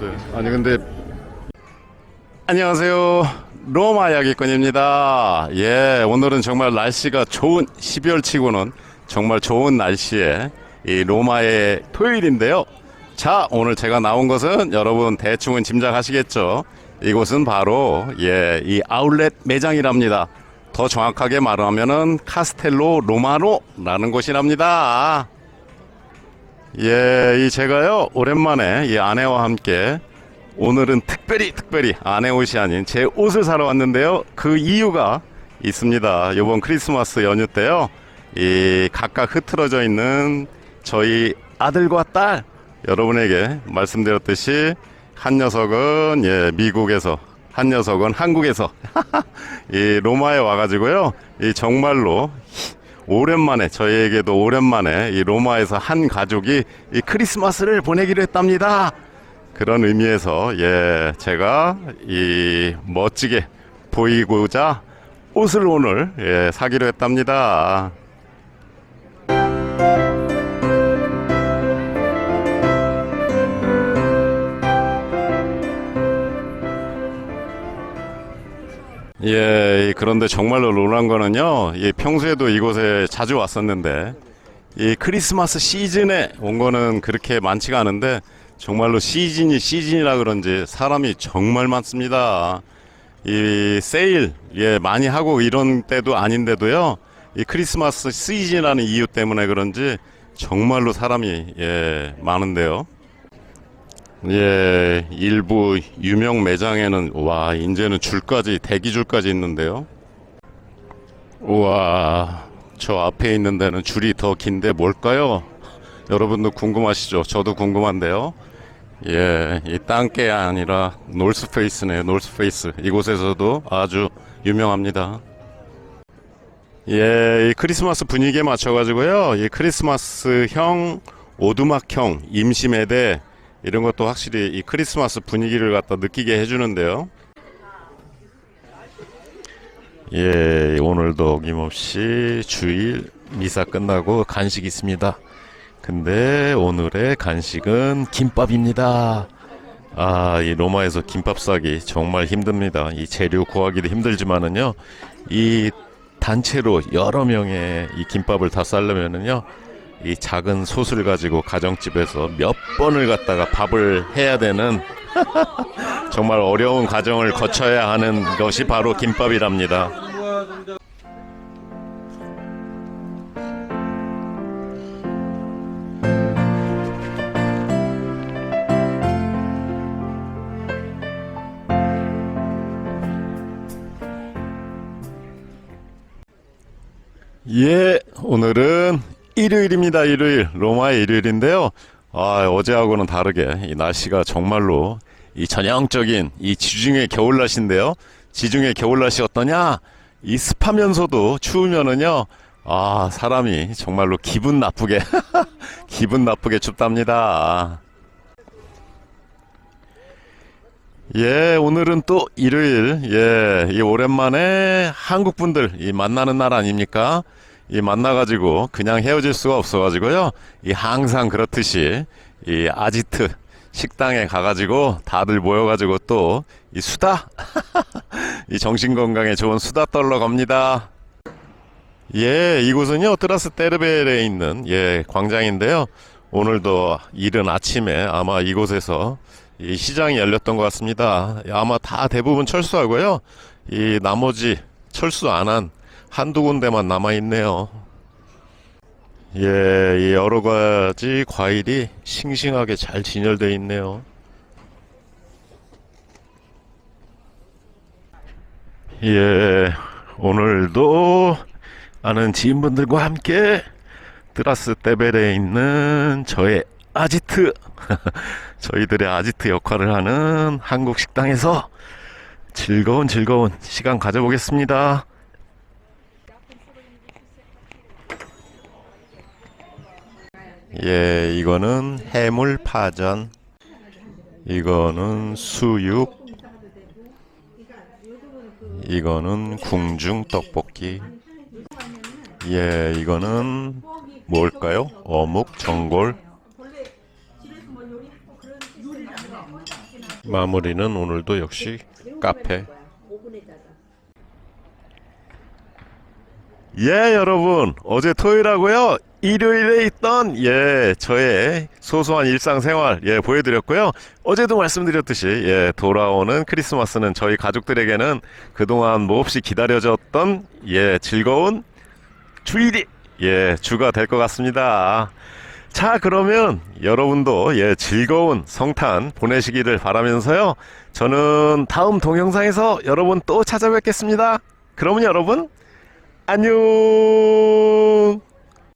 있어요. 아니 근데 안녕하세요. 로마 야기꾼입니다. 예, 오늘은 정말 날씨가 좋은 12월 치고는 정말 좋은 날씨에 이 로마의 토요일인데요. 자, 오늘 제가 나온 것은 여러분 대충은 짐작하시겠죠. 이곳은 바로 예, 이 아울렛 매장이랍니다. 더 정확하게 말하면은 카스텔로 로마노라는 곳이랍니다. 예, 이 제가요 오랜만에 이 아내와 함께 오늘은 특별히 특별히 아내 옷이 아닌 제 옷을 사러 왔는데요. 그 이유가 있습니다. 이번 크리스마스 연휴 때요. 이 각각 흐트러져 있는 저희 아들과 딸 여러분에게 말씀드렸듯이 한 녀석은 예, 미국에서 한 녀석은 한국에서 이 로마에 와가지고요. 이 정말로 오랜만에 저희에게도 오랜만에 이 로마에서 한 가족이 이 크리스마스를 보내기로 했답니다. 그런 의미에서 예 제가 이 멋지게 보이고자 옷을 오늘 예 사기로 했답니다. 예, 그런데 정말로 놀란 거는요, 이 평소에도 이곳에 자주 왔었는데, 이 크리스마스 시즌에 온 거는 그렇게 많지가 않은데, 정말로 시즌이 시즌이라 그런지 사람이 정말 많습니다. 이 세일, 예, 많이 하고 이런 때도 아닌데도요, 이 크리스마스 시즌이라는 이유 때문에 그런지 정말로 사람이, 예, 많은데요. 예, 일부 유명 매장에는 와 이제는 줄까지 대기 줄까지 있는데요. 우와, 저 앞에 있는 데는 줄이 더 긴데 뭘까요? 여러분도 궁금하시죠? 저도 궁금한데요. 예, 이 땅게 아니라 놀스페이스네요. 놀스페이스 이곳에서도 아주 유명합니다. 예, 이 크리스마스 분위기에 맞춰가지고요. 이 크리스마스형 오두막형 임시매대 이런 것도 확실히 이 크리스마스 분위기를 갖다 느끼게 해주는데요. 예, 오늘도 어김없이 주일 미사 끝나고 간식 있습니다. 근데 오늘의 간식은 김밥입니다. 아, 이 로마에서 김밥 싸기 정말 힘듭니다. 이 재료 구하기도 힘들지만은요, 이 단체로 여러 명의 이 김밥을 다 싸려면은요, 이 작은 솥을 가지고 가정집에서 몇 번을 갖다가 밥을 해야 되는 정말 어려운 과정을 거쳐야 하는 것이 바로 김밥이랍니다. 예, 오늘은 일요일입니다. 일요일 로마의 일요일인데요. 아, 어제하고는 다르게 이 날씨가 정말로 이 전형적인 이 지중해 겨울 날씨인데요. 지중해 겨울 날씨 어떠냐? 이 습하면서도 추우면은요. 아, 사람이 정말로 기분 나쁘게 기분 나쁘게 춥답니다. 예, 오늘은 또 일요일, 예, 이 오랜만에 한국 분들 이 만나는 날 아닙니까? 이 만나가지고 그냥 헤어질 수가 없어가지고요. 이 항상 그렇듯이 이 아지트 식당에 가가지고 다들 모여가지고 또 이 수다, 이 정신 건강에 좋은 수다 떨러 갑니다. 예, 이곳은요 트라스 테르베르에 있는 예 광장인데요. 오늘도 이른 아침에 아마 이곳에서 이 시장이 열렸던 것 같습니다. 아마 다 대부분 철수하고요. 이 나머지 철수 안한 한두 군데만 남아 있네요. 예, 이 여러 가지 과일이 싱싱하게 잘 진열되어 있네요. 예, 오늘도 아는 지인분들과 함께 드라스 테베레에 있는 저의 아지트 저희들의 아지트 역할을 하는 한국 식당에서 즐거운 즐거운 시간 가져보겠습니다. 예, 이거는 해물 파전. 이거는 수육. 이거는 궁중 떡볶이. 예, 이거는 뭘까요? 어묵, 전골. 마무리는 오늘도 역시 카페. 예, 여러분. 어제 토요일하고요. 일요일에 있던 예, 저의 소소한 일상생활 예, 보여 드렸고요. 어제도 말씀드렸듯이 예, 돌아오는 크리스마스는 저희 가족들에게는 그동안 몹시 기다려졌던 예, 즐거운 주일이 예, 주가 될 것 같습니다. 자, 그러면 여러분도 예, 즐거운 성탄 보내시기를 바라면서요. 저는 다음 동영상에서 여러분 또 찾아뵙겠습니다. 그러면 여러분 안녕.